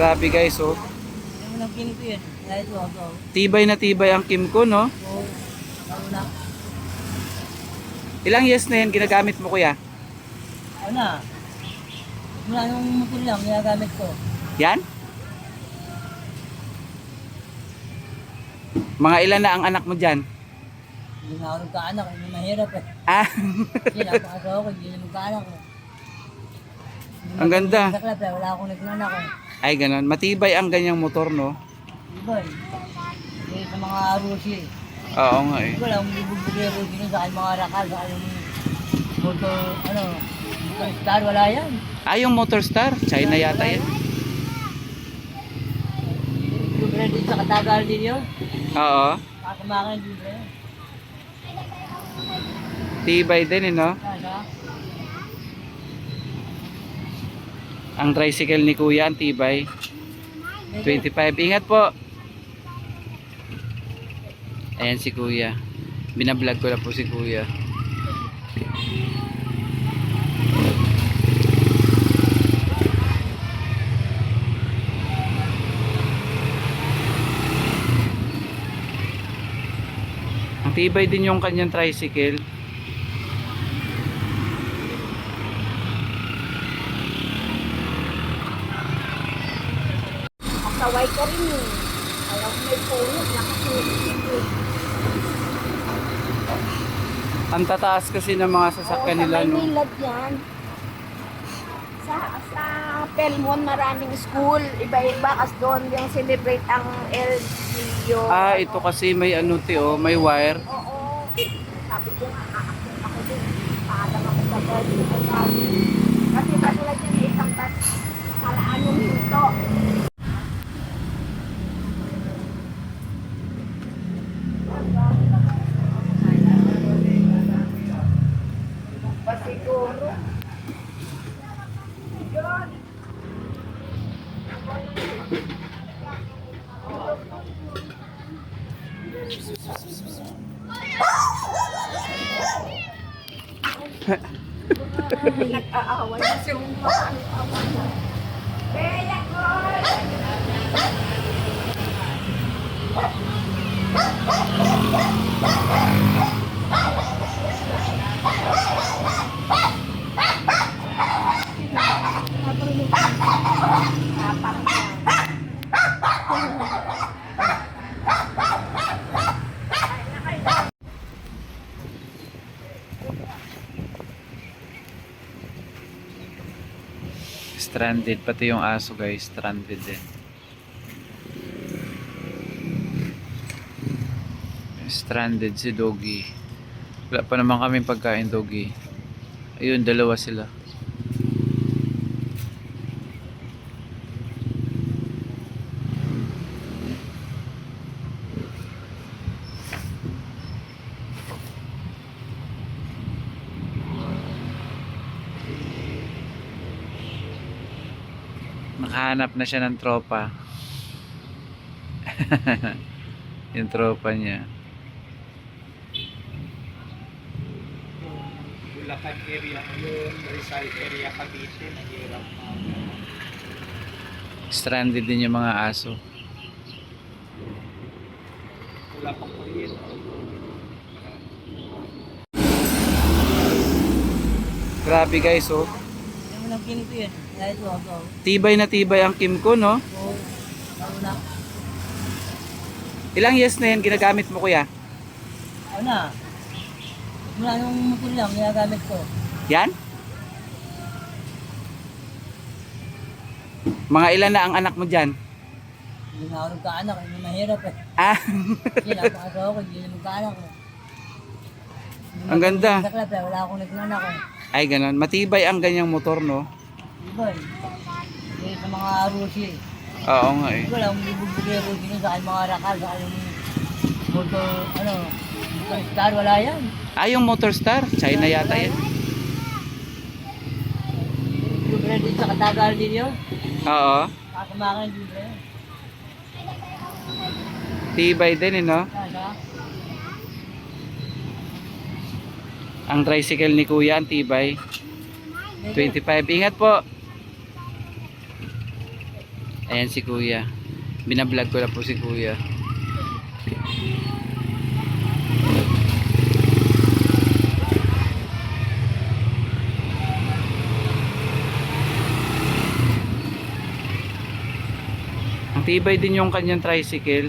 Grabe guys, oh. Yung unang kinig ko yun. Ito, ito. Tibay na tibay ang Kim ko, no? Oo. Ano na? Ilang years na yan ginagamit mo, kuya? Ano na? Mula nung motor lang, ginagamit ko. Yan? Mga ilan na ang anak mo dyan? Hindi na ako nagkaanak, hindi mahirap eh. Ah, Hindi na ako asawa ko, hindi na magkaanak ko. Ang ganda. Sa club, eh, wala akong nagnanak eh. Ay ganon. Matibay ang ganyang motor, no? Iba eh. Sa mga Rusi eh. Oo nga eh. Wala akong libugbugay Rusi nun, sa aking mga rakal, sa aking motor, ano, motor star, wala yan. Ah, yung Motor Star. China yata yan. Libre din sa katagal din yun. Oo. Kakamakan libre. Tibay din, eh, no? Sana. Ang tricycle ni kuya, ang tibay. 25. Ingat po. Ayan si kuya. Binablog ko na po si kuya. Ang tibay din yung kanyang tricycle. Kasaway ka rin eh. Ayaw may punot, nakasulit. Ang tataas kasi ng mga sasakyan nila, Oo, sa no? Maynila yan. Sa, sa Pelmon, maraming school. Iba-iba, kasi doon yung celebrate ang LGU. Ah, ito kasi may ano, tio, may wire. Oo. Sabi ko nga, aakit ako din. Paalam ako sa birthday. Kasi katulad yan, may isang bus. Kalaan yung hinto. Pasiguro. Nag-aaway na si Uma. Stranded. Pati yung aso guys, stranded din. Stranded si Doggy. Wala pa naman kaming pagkain Doggy. Ayun, dalawa sila. Nakahanap na siya ng tropa. yung tropa niya. Bulacan area ngayon, Rizal area Cavite, nahirap na. Stranded din yung mga aso. Wala pang kuryente. Grabe guys, oh. Yung unang kinig Tibay na tibay ang Kim ko, no? Oo. Ilang years na yan ginagamit mo, kuya? Ano na? Mula nung motor lang, ginagamit ko. Yan? Mga ilan na ang anak mo dyan? Hindi na ako nagkaanak, hindi mahirap eh. Ah, Hindi na ako asawa ko, hindi na magkaanak ko. Ang ganda. Sa club, eh, wala akong nagnanak eh. ay ganon. Matibay ang ganyang motor, no? Iba eh. Sa mga Rusi eh. Oo nga eh. Wala akong libugbugay Rusi nun, sa aking mga rakal, sa aking motor, ano, motor star, wala yan. Ah, yung Motor Star. China yata yan. Libre din sa katagal din yun. Oo. Kakamakan libre yun. Tibay din, eh, no? Sana. Ang tricycle ni kuya, ang tibay. 25. Ingat po. Ayan si kuya. Binablog ko na po si kuya. Ang tibay din yung kanyang tricycle.